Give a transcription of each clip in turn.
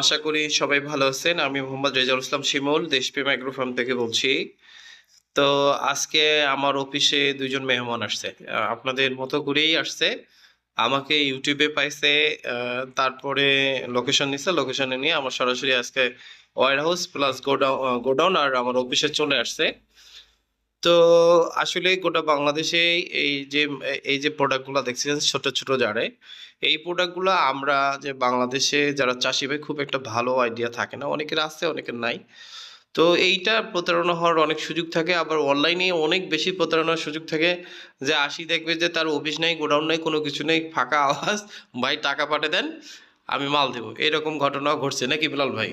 আশা করি সবাই ভালো আছেন। আমি মোহাম্মদ রেজাউল ইসলাম শিমুল, দেশপ্রেম অ্যাগ্রো ফার্ম থেকে বলছি। তো আজকে আমার অফিসে দুইজন মেহমান আসছে। আপনাদের মতো করেই আসছে। আমাকে ইউটিউবে পাইছে তারপরে লোকেশন নিছে। লোকেশনে নিয়ে আমার সরাসরি আজকে warehouse plus godown godown আর আমার অফিসে চলে আসছে। তো আসলে গোটা বাংলাদেশে এই যে এই যে প্রোডাক্টগুলো দেখছেন ছোট ছোট জারে এই প্রোডাক্টগুলো আমরা যে বাংলাদেশে যারা চাষি ভাই খুব একটা ভালো আইডিয়া থাকে না। অনেকের আছে, অনেকের নাই। তো এইটা প্রতারণা হওয়ার অনেক সুযোগ থাকে। আবার অনলাইনে অনেক বেশি প্রতারণার সুযোগ থাকে যে আসি দেখবে যে তার অফিস নেই, গোডাউন নেই, কোনো কিছু নেই, ফাঁকা আওয়াজ, ভাই টাকা পাঠিয়ে দেন, আমি মাল দেবো। এরকম ঘটনা ঘটছে নাকি, বিলাল ভাই?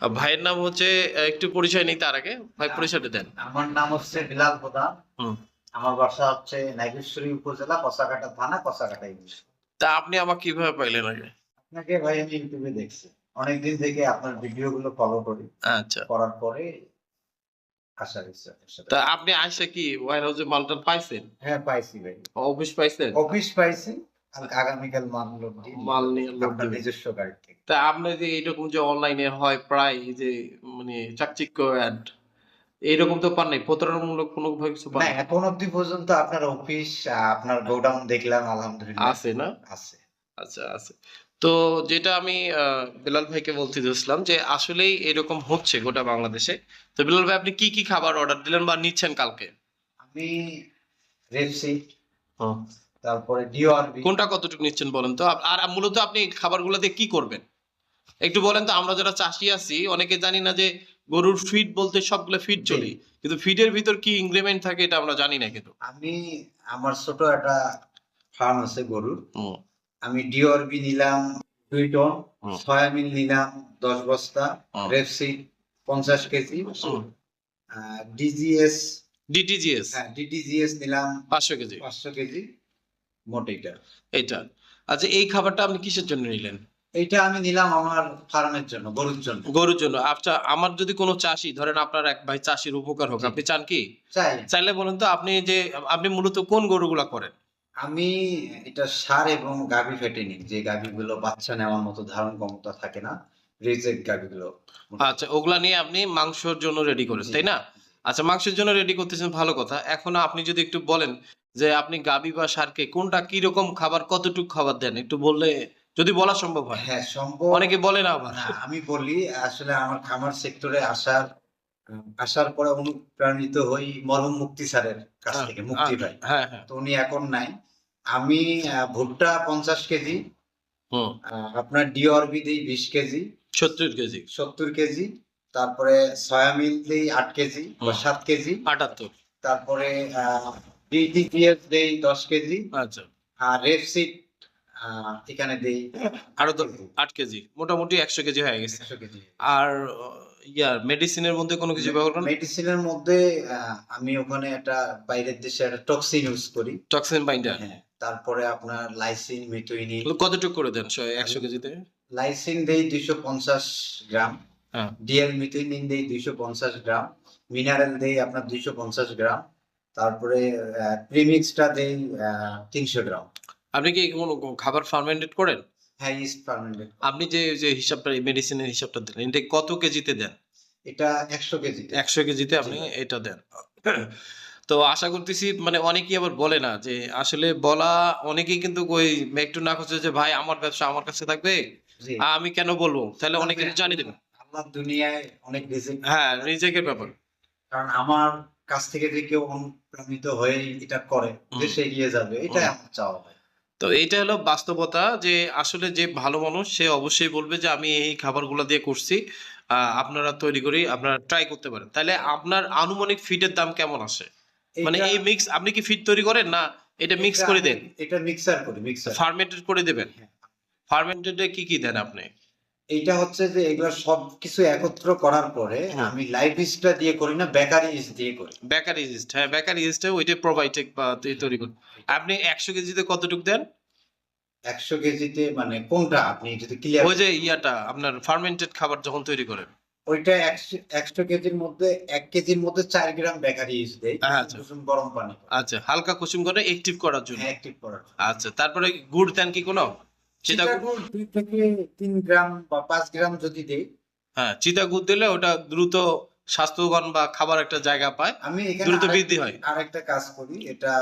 ভাইয়ের নাম হচ্ছে একটু পরিচয় নেই তার আগে। ভাই পরিচয়টা দেন। আমার নাম হচ্ছে বিলাল প্রধান আমার বাসা হচ্ছে নাগেশ্বরী উপজেলা কষাকাটা থানা কষাকাটা ইউনিয়ন তা আপনি আমাকে কীভাবে পাইলেন আগে? আপনাকে ভাই আমি ইউটিউবে দেখছি। অনেকদিন থেকে আপনার ভিডিও গুলো ফলো করি। আচ্ছা। করার পরে আশা তা আপনি আইসা কি ওয়ার হাউসে মালটা পাইছেন? হ্যাঁ পাইছি ভাই। অফিস পাইছেন? অফিস পাইছি। আগামীকাল মাল মাল নিয়ে লোড আপনার দিবেন নিজস্ব গাড়ি থেকে তা আপনি যে এরকম যে অনলাইনে হয় প্রায় যে মানে চাকচিক্য অ্যাড এইরকম তো পান নাই? প্রতারণামূলক কোনো কিছু পান না এখন অব্দি পর্যন্ত আপনার অফিস আপনার গোডাউন দেখলাম আলহামদুলিল্লাহ। আছে না? আছে। আচ্ছা আছে। তো যেটা আমি বিলাল ভাইকে বলতে দিয়েছিলাম যে আসলেই এরকম হচ্ছে গোটা বাংলাদেশে। তো বিলাল ভাই আপনি কি কি খাবার অর্ডার দিলেন বা নিচ্ছেন কালকে? আমি রেপসি তারপরে ডিওআরবি কোনটা কতটুকু নিচ্ছেন বলেন তো? আর মূলত আপনি খাবারগুলো দিয়ে কি করবেন? একটু বলেন তো আমরা যারা চাষি আছি অনেকে জানি না যে গরুর ফিড বলতে সবগুলো ফিড চলি কিন্তু ফিডের ভিতর কি ইনগ্রিমেন্ট থাকে এটা আমরা জানি না কিন্তু। আমি আমার ছোট একটা ফার্ম আছে গরুর। আমি ডিওরবি নিলাম দুই টন সয়াবিন নিলাম দশ বস্তা। রেপসিড পঞ্চাশ কেজি। ডিজিএস ডিটিজিএস হ্যাঁ ডিডিজিএস নিলাম পাঁচশো কেজি। পাঁচশো কেজি। মোট এটা এইটা। আচ্ছা এই খাবারটা আপনি কিসের জন্য নিলেন? এইটা আমি নিলাম আমার ফার্মের জন্য গরুর জন্য। গরুর জন্য। আচ্ছা আমার যদি কোনো চাষি ধরেন আপনার এক ভাই চাষির উপকার হোক আপনি চান কি? চাইলে বলেন তো আপনি যে আপনি মূলত কোন গরুগুলা করেন? আমি এটা সার এবং গাভী ফেটে নিই যে গাভীগুলো বাচ্চা নেওয়ার মতো ধারণ ক্ষমতা থাকে না রিজেক্ট গাভীগুলো। আচ্ছা ওগুলা নিয়ে আপনি মাংসের জন্য রেডি করেন তাই না? আচ্ছা মাংসের জন্য রেডি করতেছেন ভালো কথা। এখন আপনি যদি একটু বলেন যে আপনি গাবি বা সারকে কোনটা কি রকম খাবার কতটুকু খাবার দেন? একটু বললে যদি বলা সম্ভব হয়। হ্যাঁ সম্ভব অনেকে বলে না আবার। আমি বলি আসলে আমার খামার সেক্টরে আসার আসার পরে অনুপ্রাণিত হই মরহুম মুক্তি স্যারের কাছ থেকে মুক্তি ভাই। হ্যাঁ হ্যাঁ। তো উনি এখন নাই। আমি ভুট্টা পঞ্চাশ কেজি আহ, আপনার ডিওরবি দিই বিশ কেজি সত্তর কেজি। সত্তর কেজি তারপরে সয়াবিন দিই আট কেজি বা সাত কেজি। আটাত্তর। তারপরে ডিটিপিএস দেই দশ কেজি। আচ্ছা। আর রেপসিড এখানে দেই আরও আট কেজি। মোটামুটি একশো কেজি হয়ে গেছে। একশো কেজি। আর ইয়ার মেডিসিনের মধ্যে কোনো কিছু ব্যবহার করেন? মেডিসিনের মধ্যে আমি ওখানে একটা বাইরের দেশে একটা টক্সিন ইউজ করি। টক্সিন বাইন্ডার হ্যাঁ তারপরে আপনার লাইসিন মিথুইনিন কতটুকু করে দেন? একশো কেজিতে? লাইসিন দেই দুইশো পঞ্চাশ গ্রাম। হ্যাঁ। ডিএল মিথুইনিন দেই দুইশো পঞ্চাশ গ্রাম। মিনারেল দেই আপনার দুইশো পঞ্চাশ গ্রাম। তারপরে প্রিমিক্সটা দেই তিনশো গ্রাম। আপনি কি কোনো খাবার ফার্মেন্টেড করেন? হ্যাঁ ইস্ট পার্মানেন্ট আপনি যে যে হিসাবটা মেডিসিনের হিসাবটা দিলেন এটা কত কেজিতে দেন? এটা একশো কেজি একশো কেজিতে আপনি এটা দেন। তো আশা করতেছি মানে অনেকেই আবার বলে না যে আসলে বলা অনেকেই কিন্তু ওই একটু না করছে যে ভাই আমার ব্যবসা আমার কাছে থাকবে? আমি কেন বলব? তাহলে অনেকে জানিয়ে দেবেন। আল্লাহ দুনিয়ায় অনেক রিজিক। হ্যাঁ নিজেকের ব্যাপার। কারণ আমার কাছ থেকে যে কেউ অনুপ্রাণিত হয়ে এটা করে দেশে এগিয়ে যাবে এটাই আমার চাওয়া ভাই তো এইটা হলো বাস্তবতা যে আসলে যে ভালো মানুষ সে অবশ্যই বলবে যে আমি এই খাবারগুলো দিয়ে করছি আপনারা তৈরি করি আপনারা ট্রাই করতে পারেন। তাহলে আপনার আনুমানিক ফিটের দাম কেমন আসে? মানে এই মিক্স আপনি কি ফিট তৈরি করেন না এটা মিক্স করে দেন? এটা মিক্সার করি মিক্সার ফার্মেন্টেড করে দেবেন? হ্যাঁ। ফার্মেন্টেডে কি কি দেন আপনি? এইটা হচ্ছে যে এগুলো সব কিছু একত্র করার পরে আমি লাইফ ইস্টটা দিয়ে করি না বেকারি ইস্ট দিয়ে করি। বেকারি ইস্ট হ্যাঁ বেকারি ইস্টে ওইটা প্রোবায়োটিক বা তৈরি করেন আপনি একশো কেজিতে কতটুকু দেন? একশো কেজিতে মানে কোনটা? আপনি যদি ক্লিয়ার ওই যে ইয়াটা আপনার ফার্মেন্টেড খাবার যখন তৈরি করেন। ওইটা একশো কেজির মধ্যে এক কেজির মধ্যে চার গ্রাম বেকারি ইস্ট দেয় আচ্ছা। কুসুম গরম পানি আচ্ছা হালকা কুসুম করে অ্যাক্টিভ করার জন্য। অ্যাক্টিভ করার আচ্ছা তারপরে গুড় দেন কি কোনো? চিতাগুড় দুই থেকে তিন গ্রাম বা পাঁচ গ্রাম যদি দেই হ্যাঁ চিতাগুড় দিলে ওটা দ্রুত স্বাস্থ্যবান বা খাবার একটা জায়গা পায় আমি দ্রুত বৃদ্ধি হয়। আর একটা কাজ করি এটা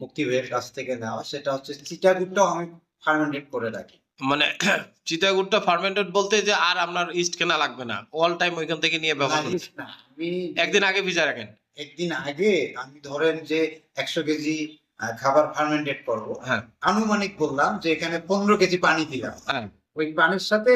মুক্তি ভাইয়ের কাছ থেকে নেওয়া সেটা হচ্ছে চিটাগুড়টাও আমি ফার্মেন্টেড করে রাখি। মানে চিতাগুড়টা ফার্মেন্টেড বলতে যে আর আপনার ইস্ট কেনা লাগবে না অল টাইম ওইখান থেকে নিয়ে ব্যবহার একদিন আগে ভিজা রাখেন। একদিন আগে আমি ধরেন যে একশো কেজি খাবার ফার্মেন্টেড করব। হ্যাঁ। আনুমানিক বললাম যে এখানে পনেরো কেজি পানি দিলাম। হ্যাঁ। ওই পানির সাথে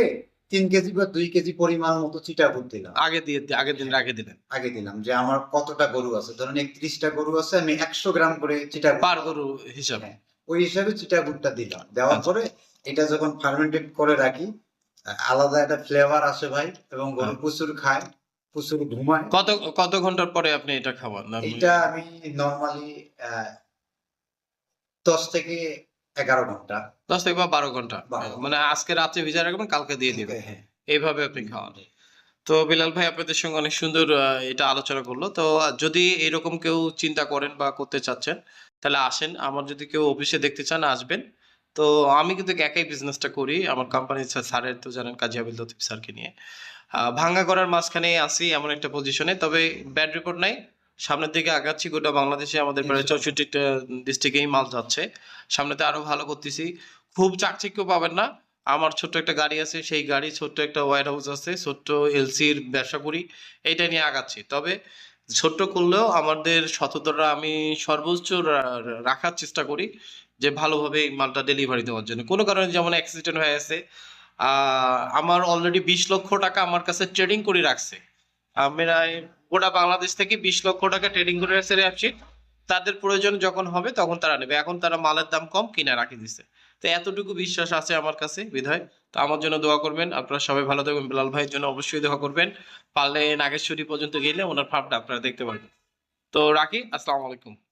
তিন কেজি বা দুই কেজি পরিমাণ মতো চিটাগুড় দিলাম। আগে দিয়ে আগের দিন রাখে দিলেন। আগে দিলাম যে আমার কতটা গরু আছে। ধরেন একত্রিশটা গরু আছে আমি একশো গ্রাম করে চিটাগুড় পার গরু হিসাবে। হ্যাঁ, ওই হিসাবে চিটাগুড়টা দিলাম। দেওয়ার আচ্ছা। পরে এটা যখন ফার্মেন্টেড করে রাখি আলাদা একটা ফ্লেভার আসে ভাই এবং গরু। প্রচুর খায় প্রচুর ঘুমায়। কত কত ঘণ্টার পরে আপনি এটা খাবার এটা আমি নর্মালি দশ থেকে এগারো ঘণ্টা। দশ থেকে বা বারো ঘণ্টা। মানে আজকে রাতে ভিজা রাখবেন কালকে দিয়ে দিবেন। হ্যাঁ। এইভাবে আপনি খাওয়ান। তো বিলাল ভাই আপনাদের সঙ্গে অনেক সুন্দর এটা আলোচনা করল। তো যদি এরকম কেউ চিন্তা করেন বা করতে চাচ্ছেন তাহলে আসেন। আমার যদি কেউ অফিসে দেখতে চান আসবেন। তো আমি কিন্তু একাই বিজনেসটা করি। আমার কোম্পানি স্যারের তো জানেন কাজী আবিল লতিফ স্যারকে নিয়ে। ভাঙ্গা করার মাঝখানে আসি এমন একটা পজিশনে তবে ব্যাড রিপোর্ট নাই। সামনের দিকে আগাচ্ছি গোটা বাংলাদেশে আমাদের প্রায়। চৌষট্টিটা ডিস্ট্রিক্টেই মাল যাচ্ছে। সামনেতে আরও ভালো করতেছি। খুব চাকচিক্য পাবেন না। আমার ছোট্ট একটা গাড়ি আছে সেই গাড়ি ছোট্ট একটা ওয়ার হাউস আছে ছোট্ট এলসির ব্যবসা করি এটা নিয়ে আগাচ্ছি। তবে ছোট্ট করলেও আমাদের সততারা আমি সর্বোচ্চ রাখার চেষ্টা করি যে ভালোভাবে এই মালটা ডেলিভারি দেওয়ার জন্য। কোনো কারণে যেমন অ্যাক্সিডেন্ট হয়ে আছে আহ, আমার অলরেডি বিশ লক্ষ টাকা আমার কাছে ট্রেডিং করে রাখছে। আমরা গোটা বাংলাদেশ থেকে বিশ লক্ষ টাকা ট্রেডিং করে আসছে র্যাপশিট তাদের প্রয়োজন যখন হবে, তখন তারা নেবে। এখন তারা মালের দাম কম কিনে রাখি দিছে। তো এতটুকু বিশ্বাস আছে আমার কাছে, বিধায়। তো আমার জন্য দোয়া করবেন। আপনারা সবাই ভালো থাকবেন। বিলাল ভাইয়ের জন্য অবশ্যই দোয়া করবেন। পারলে নাগেশ্বরী পর্যন্ত গেলে ওনার ফার্মটা আপনারা দেখতে পারবেন। তো রাখি, আসসালামু আলাইকুম।